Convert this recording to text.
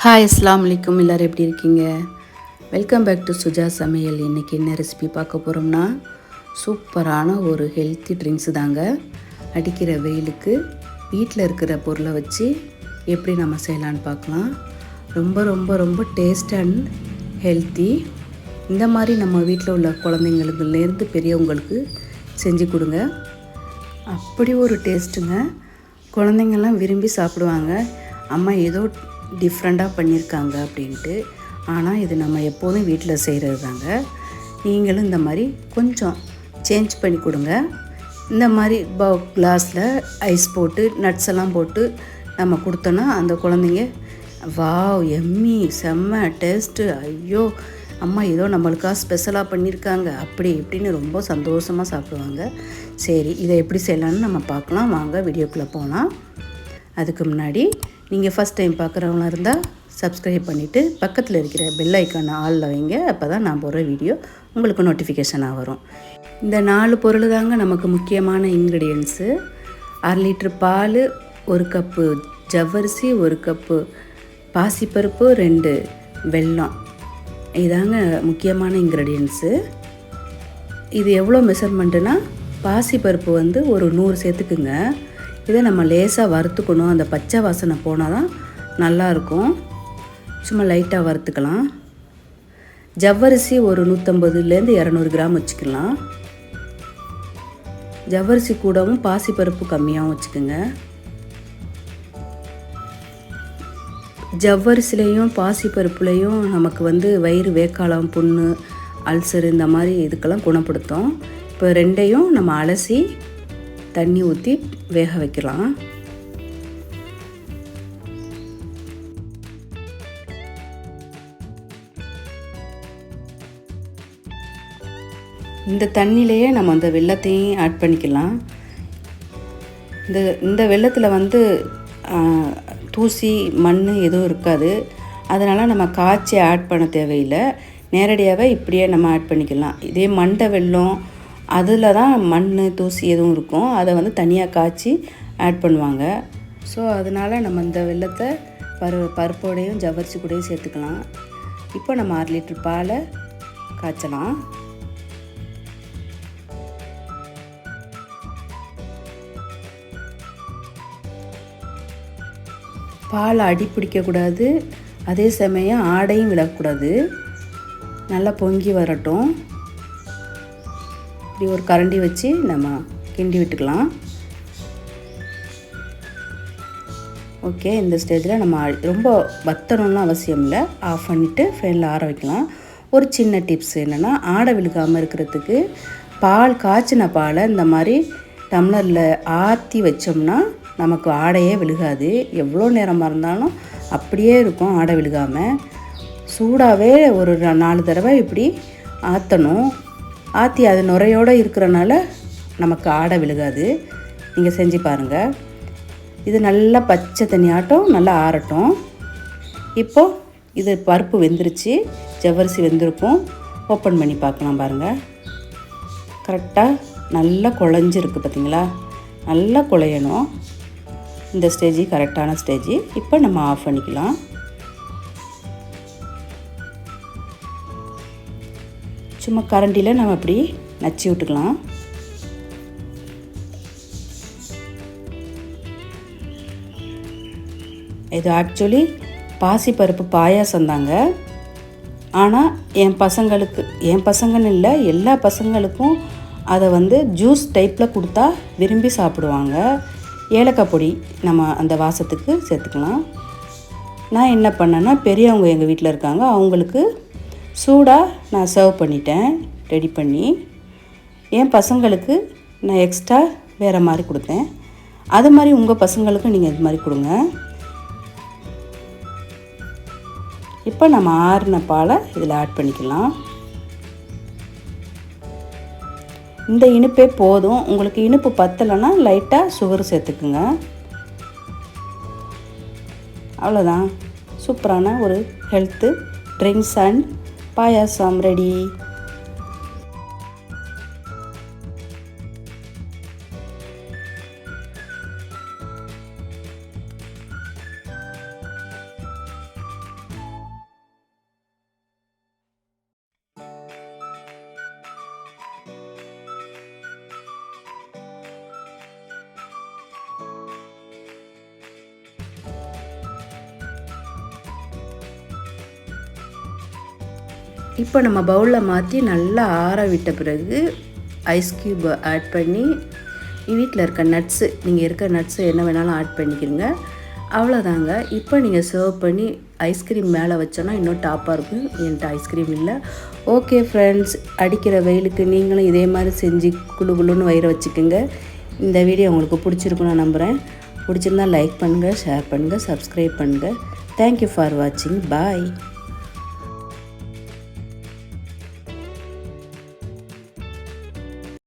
Hi அஸ்லாம் வலைக்கும் எல்லோரும் எப்படி இருக்கீங்க? வெல்கம் பேக் டு சுஜா சமையல். இன்றைக்கி என்ன ரெசிபி பார்க்க போகிறோம்னா சூப்பரான ஒரு ஹெல்த்தி ட்ரிங்க்ஸு தாங்க. அடிக்கிற வெயிலுக்கு வீட்டில் இருக்கிற பொருளை வச்சு எப்படி நம்ம செய்யலான்னு பார்க்கலாம். ரொம்ப ரொம்ப ரொம்ப டேஸ்ட் அண்ட் ஹெல்த்தி இந்த மாதிரி நம்ம வீட்டில் உள்ள குழந்தைங்களுக்குலேருந்து பெரியவங்களுக்கு செஞ்சு கொடுங்க. அப்படி ஒரு டேஸ்ட்டுங்க குழந்தைங்கள்லாம் விரும்பி சாப்பிடுவாங்க. அம்மா ஏதோ டிஃப்ரெண்ட்டாக பண்ணியிருக்காங்க அப்படின்ட்டு. ஆனால் இது நம்ம எப்போதும் வீட்டில் செய்கிறது தாங்க நீங்களும் இந்த மாதிரி கொஞ்சம் சேஞ்ச் பண்ணி கொடுங்க. இந்த மாதிரி ப கிளாஸில் ஐஸ் போட்டு நட்ஸ் எல்லாம் போட்டு நம்ம கொடுத்தோன்னா அந்த குழந்தைங்க வாவ் எம்மி செம்ம டேஸ்ட்டு ஐயோ அம்மா ஏதோ நம்மளுக்காக ஸ்பெஷலாக பண்ணியிருக்காங்க. அப்படி இப்படின்னு ரொம்ப சந்தோஷமாக சாப்பிடுவாங்க. சரி இதை எப்படி செய்யலான்னு நம்ம பார்க்கலாம். வாங்க வீடியோக்குள்ளே போகலாம் அதுக்கு முன்னாடி நீங்கள் ஃபஸ்ட் டைம் பார்க்குறவங்களா இருந்தால் சப்ஸ்கிரைப் பண்ணிவிட்டு பக்கத்தில் இருக்கிற பெல் ஐக்கானை ஆளில் வைங்க. அப்போ தான் நான் போடுற வீடியோ உங்களுக்கு நோட்டிஃபிகேஷனாக வரும். இந்த நாலு பொருள் தாங்க நமக்கு முக்கியமான இன்க்ரீடியன்ஸு அரை லிட்ரு பால் ஒரு கப்பு ஜவ்வரிசி ஒரு கப்பு பாசிப்பருப்பு ரெண்டு வெல்லம். இதாங்க முக்கியமான இன்க்ரீடியன்ஸு இது எவ்வளோ மெஷர்மெண்ட்டுனா பாசிப்பருப்பு வந்து ஒரு நூறு சேர்த்துக்குங்க. இதை நம்ம லேசாக வறுத்துக்கணும். அந்த பச்சை வாசனை போனால் தான் நல்லாயிருக்கும். சும்மா லைட்டாக வறுத்துக்கலாம். ஜவ்வரிசி ஒரு நூற்றம்பதுலேருந்து இரநூறு கிராம் வச்சுக்கலாம். ஜவ்வரிசி கூடவும் பாசிப்பருப்பு கம்மியாகவும் வச்சுக்கோங்க. ஜவ்வரிசிலையும் பாசிப்பருப்புலையும் நமக்கு வந்து வயிறு வேக்காலம் புண்ணு அல்சர் இந்த மாதிரி இதுக்கெல்லாம் குணப்படுத்தும். இப்போ ரெண்டையும் நம்ம அலசி தண்ணி ஊற்றி வேக வைக்கலாம். இந்த தண்ணியிலையே நம்ம அந்த வெள்ளத்தையும் ஆட் பண்ணிக்கலாம். இந்த இந்த வெள்ளத்தில் வந்து தூசி மண் எதுவும் இருக்காது. அதனால் நம்ம காய்ச்சி ஆட் பண்ண தேவையில்லை. நேரடியாகவே இப்படியே நம்ம ஆட் பண்ணிக்கலாம். இதே மண்டை வெள்ளம் அதில் தான் மண் தூசி எதுவும் இருக்கும். அதை வந்து தனியாக காய்ச்சி ஆட் பண்ணுவாங்க. ஸோ அதனால் நம்ம இந்த வெள்ளத்தை பரு பருப்போடையும் ஜவ்வரிசி கூடயும் சேர்த்துக்கலாம். இப்போ நம்ம அரை லிட்டர் பாலை காய்ச்சலாம். பால் அடி பிடிக்கக்கூடாது அதே சமயம் ஆடையும் விடக்கூடாது நல்லா பொங்கி வரட்டும். இப்படி ஒரு கரண்டி வச்சு நம்ம கிண்டி விட்டுக்கலாம். ஓகே இந்த ஸ்டேஜில் நம்ம ரொம்ப வத்தணும்னு அவசியம் இல்லை. ஆஃப் பண்ணிவிட்டு ஃபேனில் ஆற வைக்கலாம். ஒரு சின்ன டிப்ஸ் என்னென்னா ஆடை விழுகாமல் இருக்கிறதுக்கு பால் காய்ச்சின பாலை இந்த மாதிரி டம்ளரில் ஆற்றி வச்சோம்னா நமக்கு ஆடையே விழுகாது. எவ்வளோ நேரமாக இருந்தாலும் அப்படியே இருக்கும் ஆடை விழுகாமல் சூடாகவே ஒரு நாலு தடவை இப்படி ஆற்றணும் ஆற்றி அது நுரையோடு இருக்கிறனால நமக்கு ஆடை விழுகாது. நீங்கள் செஞ்சு பாருங்கள் இது நல்லா பச்சை தண்ணி ஆட்டம் நல்லா ஆறட்டும். இப்போது இது பருப்பு வெந்துருச்சு. ஜவ்வரிசி வெந்திருக்கும். ஓப்பன் பண்ணி பார்க்கலாம் பாருங்கள் கரெக்டாக நல்லா குழஞ்சிருக்கு பார்த்தீங்களா? நல்லா குழையணும். இந்த ஸ்டேஜி கரெக்டான ஸ்டேஜி இப்போ நம்ம ஆஃப் பண்ணிக்கலாம். சும்மா கரண்டியில் நம்ம அப்படி நச்சு விட்டுக்கலாம். இது ஆக்சுவலி பாசிப்பருப்பு பாயாசம் தாங்க. ஆனால் என் பசங்களுக்கு என் பசங்கன்னு இல்லை எல்லா பசங்களுக்கும் அதை வந்து ஜூஸ் டைப்பில் கொடுத்தா விரும்பி சாப்பிடுவாங்க. ஏலக்காய் பொடி நம்ம அந்த வாசத்துக்கு சேர்த்துக்கலாம். நான் என்ன பண்ணேன்னா பெரியவங்க எங்கள் வீட்டில் இருக்காங்க அவங்களுக்கு சூடாக நான் சர்வ் பண்ணிட்டேன் ரெடி பண்ணி. என் பசங்களுக்கு நான் எக்ஸ்ட்ரா வேறு மாதிரி கொடுத்தேன். அது மாதிரி உங்கள் பசங்களுக்கும் நீங்கள் இது மாதிரி கொடுங்க. இப்போ நம்ம ஆறின பாலை இதில் ஆட் பண்ணிக்கலாம். இந்த இனிப்பே போதும். உங்களுக்கு இனிப்பு பத்தலைன்னா லைட்டாக சுகர் சேர்த்துக்குங்க. அவ்வளோதான் சூப்பரான ஒரு health drinks and payasam ready இப்போ நம்ம பவுலில் மாற்றி நல்லா ஆற விட்ட பிறகு ஐஸ் க்யூப் ஆட் பண்ணி வீட்டில் இருக்க நட்ஸு நீங்கள் இருக்க நட்ஸு என்ன வேணாலும் ஆட் பண்ணிக்கிறங்க அவ்வளோதாங்க இப்போ நீங்கள் சர்வ் பண்ணி ஐஸ்கிரீம் மேலே வச்சோன்னா இன்னும் டாப்பாக இருக்கும். என்கிட்ட ஐஸ்கிரீம் இல்லை. ஓகே ஃப்ரெண்ட்ஸ் அடிக்கிற வெயிலுக்கு நீங்களும் இதே மாதிரி செஞ்சு குளு குளுன்னு வயிறு வச்சுக்கோங்க. இந்த வீடியோ உங்களுக்கு பிடிச்சிருக்குன்னு நான் நம்புகிறேன் பிடிச்சிருந்தா லைக் பண்ணுங்கள் ஷேர் பண்ணுங்கள் சப்ஸ்கிரைப் பண்ணுங்கள் தேங்க்யூ ஃபார் வாட்சிங் பாய்